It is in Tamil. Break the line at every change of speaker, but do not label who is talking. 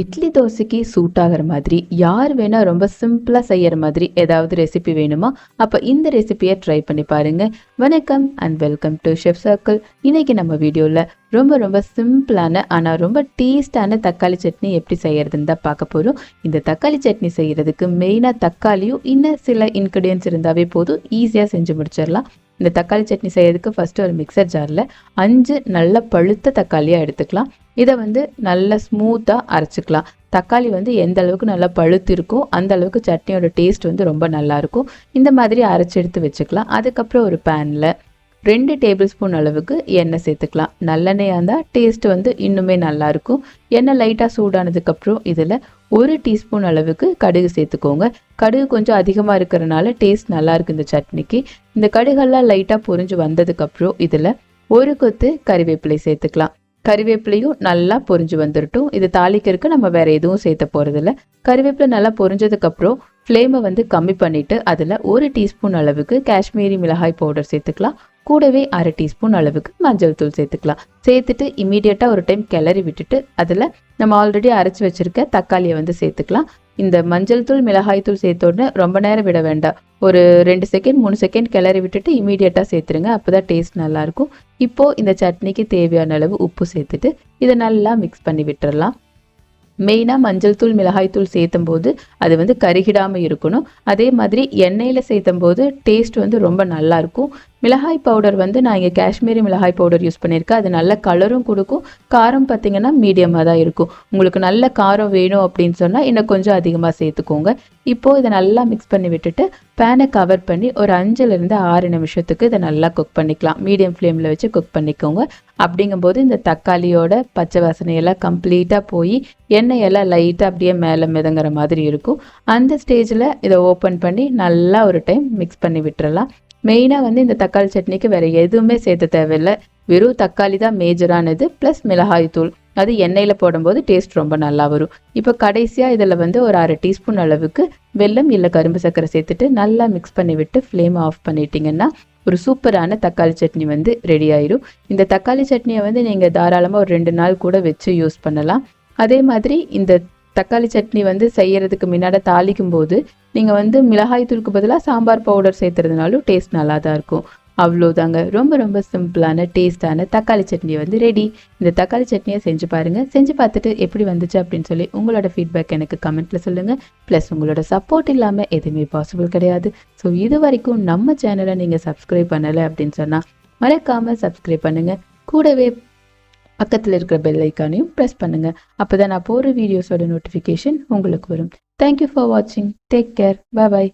இட்லி தோசைக்கு சூட் ஆகிற மாதிரி யார் வேணால் ரொம்ப சிம்பிளாக செய்கிற மாதிரி ஏதாவது ரெசிபி வேணுமா அப்போ இந்த ரெசிபியை ட்ரை பண்ணி பாருங்கள் வணக்கம் and welcome to chef circle இன்றைக்கி நம்ம வீடியோவில் ரொம்ப ரொம்ப சிம்பிளான ஆனால் ரொம்ப டேஸ்டான தக்காளி சட்னி எப்படி செய்கிறதுன்னு தான் பார்க்க போகிறோம் இந்த தக்காளி சட்னி செய்கிறதுக்கு மெயினாக தக்காளியும் இன்னும் சில இன்க்ரீடியன்ஸ் இருந்தாவே போதும். ஈஸியாக செஞ்சு முடிச்சிடலாம். இந்த தக்காளி சட்னி செய்யறதுக்கு ஃபஸ்ட்டு ஒரு மிக்சர் ஜாரில் அஞ்சு நல்ல பழுத்த தக்காளியாக எடுத்துக்கலாம். இதை வந்து நல்லா ஸ்மூத்தாக அரைச்சிக்கலாம். தக்காளி வந்து எந்த அளவுக்கு நல்லா பழுத்து இருக்கோ அந்த அளவுக்கு சட்னியோட டேஸ்ட் வந்து ரொம்ப நல்லாயிருக்கும் இந்த மாதிரி அரைச்சி எடுத்து வச்சுக்கலாம். அதுக்கப்புறம் ஒரு பேனில் ரெண்டு டேபிள் ஸ்பூன் அளவுக்கு எண்ணெய் சேர்த்துக்கலாம். நல்லெண்ணெயாக இருந்தால் டேஸ்ட் வந்து இன்னுமே நல்லாயிருக்கும் எண்ணெய் லைட்டாக சூடானதுக்கப்புறம் இதில் ஒரு டீஸ்பூன் அளவுக்கு கடுகு சேர்த்துக்கோங்க. கடுகு கொஞ்சம் அதிகமாக இருக்கிறனால டேஸ்ட் நல்லாயிருக்கு இந்த சட்னிக்கு. இந்த கடுகெல்லாம் லைட்டாக பொரிஞ்சு வந்ததுக்கப்புறம் இதில் ஒரு கொத்து கறிவேப்பிலை சேர்த்துக்கலாம். கறிவேப்பிலையும் நல்லா பொரிஞ்சு வந்துடட்டும் இது தாளிக்கிறதுக்கு நம்ம வேற எதுவும் சேர்த்த போகிறதில்ல கறிவேப்பிலை நல்லா பொரிஞ்சதுக்கப்புறம் ஃப்ளேமை வந்து கம்மி பண்ணிட்டு அதில் ஒரு டீஸ்பூன் அளவுக்கு காஷ்மீரி மிளகாய் பவுடர் சேர்த்துக்கலாம். கூடவே அரை டீஸ்பூன் அளவுக்கு மஞ்சள் தூள் சேர்த்துக்கலாம். சேர்த்துட்டு இமீடியட்டாக ஒரு டைம் கிளறி விட்டுட்டு அதில் நம்ம ஆல்ரெடி அரைச்சி வச்சிருக்க தக்காளியை வந்து சேர்த்துக்கலாம். இந்த மஞ்சள் தூள் மிளகாய் தூள் சேர்த்த உடனே ரொம்ப நேரம் விட வேண்டாம். ஒரு ரெண்டு செகண்ட் மூணு செகண்ட் கிளறி விட்டுட்டு இமீடியட்டாக சேர்த்துருங்க. அப்போ தான் டேஸ்ட் நல்லாயிருக்கும் இப்போது இந்த சட்னிக்கு தேவையான அளவு உப்பு சேர்த்துட்டு இதை நல்லா மிக்ஸ் பண்ணி விட்டுறலாம். மெயினாக மஞ்சள் தூள் மிளகாய் தூள் சேர்த்தும் போது அது வந்து கருகிடாமல் இருக்கணும். அதே மாதிரி எண்ணெயில் சேர்த்தும் போது டேஸ்ட் வந்து ரொம்ப நல்லா இருக்கும். மிளகாய் பவுடர் வந்து நான் இங்கே காஷ்மீரி மிளகாய் பவுடர் யூஸ் பண்ணியிருக்கேன். அது நல்ல கலரும் கொடுக்கும். காரம் பார்த்தீங்கன்னா மீடியமாக தான் இருக்கும். உங்களுக்கு நல்ல காரம் வேணும் அப்படின்னு சொன்னால் இன்னும் கொஞ்சம் அதிகமாக சேர்த்துக்கோங்க. இப்போது இதை நல்லா மிக்ஸ் பண்ணி விட்டுட்டு பேனை கவர் பண்ணி ஒரு அஞ்சுலேருந்து ஆறு நிமிஷத்துக்கு இதை நல்லா குக் பண்ணிக்கலாம். மீடியம் ஃப்ளேமில் வச்சு குக் பண்ணிக்கோங்க. அப்படிங்கும்போது இந்த தக்காளியோட பச்சை வாசனையெல்லாம் கம்ப்ளீட்டாக போய் எண்ணெயெல்லாம் லைட்டாக அப்படியே மேலே மிதங்குற மாதிரி இருக்கும். அந்த ஸ்டேஜில் இதை ஓப்பன் பண்ணி நல்லா ஒரு டைம் மிக்ஸ் பண்ணி விட்டுறலாம். மெயினாக வந்து இந்த தக்காளி சட்னிக்கு வேறு எதுவுமே சேர்த்து தேவையில்லை. வெறும் தக்காளி தான் மேஜரானது ப்ளஸ் மிளகாய் தூள். அது எண்ணெயில் போடும்போது டேஸ்ட் ரொம்ப நல்லா வரும். இப்போ கடைசியாக இதில் வந்து ஒரு அரை டீஸ்பூன் அளவுக்கு வெல்லம் இல்லை கரும்பு சர்க்கரை சேர்த்துட்டு நல்லா மிக்ஸ் பண்ணி விட்டு ஃப்ளேம் ஆஃப் பண்ணிட்டீங்கன்னா ஒரு சூப்பரான தக்காளி சட்னி வந்து ரெடி ஆயிரும். இந்த தக்காளி சட்னியை வந்து நீங்கள் தாராளமாக ஒரு ரெண்டு நாள் கூட வச்சு யூஸ் பண்ணலாம். அதே மாதிரி இந்த தக்காளி சட்னி வந்து செய்யறதுக்கு முன்னாடி தாளிக்கும் போது நீங்கள் வந்து மிளகாய் தூளுக்கு பதிலாக சாம்பார் பவுடர் சேர்த்துறதுனாலும் டேஸ்ட் நல்லா தான் இருக்கும். அவ்வளோதாங்க ரொம்ப ரொம்ப சிம்பிளான டேஸ்டான தக்காளி சட்னி வந்து ரெடி இந்த தக்காளி சட்னியை செஞ்சு பாருங்க. செஞ்சு பார்த்துட்டு எப்படி வந்துச்சு அப்படின்னு சொல்லி உங்களோட ஃபீட்பேக் எனக்கு கமெண்ட்ல சொல்லுங்க. ப்ளஸ் உங்களோட சப்போர்ட் இல்லாமல் எதுவுமே பாசிபிள் கிடையாது. ஸோ இது வரைக்கும் நம்ம சேனலை நீங்கள் சப்ஸ்கிரைப் பண்ணலை அப்படின்னு சொன்னால் மறக்காமல் சப்ஸ்கிரைப் பண்ணுங்க. கூடவே பக்கத்தில் இருக்கிற பெல் ஐக்கானையும் ப்ரெஸ் பண்ணுங்க. அப்போ தான் நான் போகிற வீடியோஸோட நோட்டிஃபிகேஷன் உங்களுக்கு வரும். தேங்க்யூ ஃபார் வாட்சிங் டேக் கேர் பாய்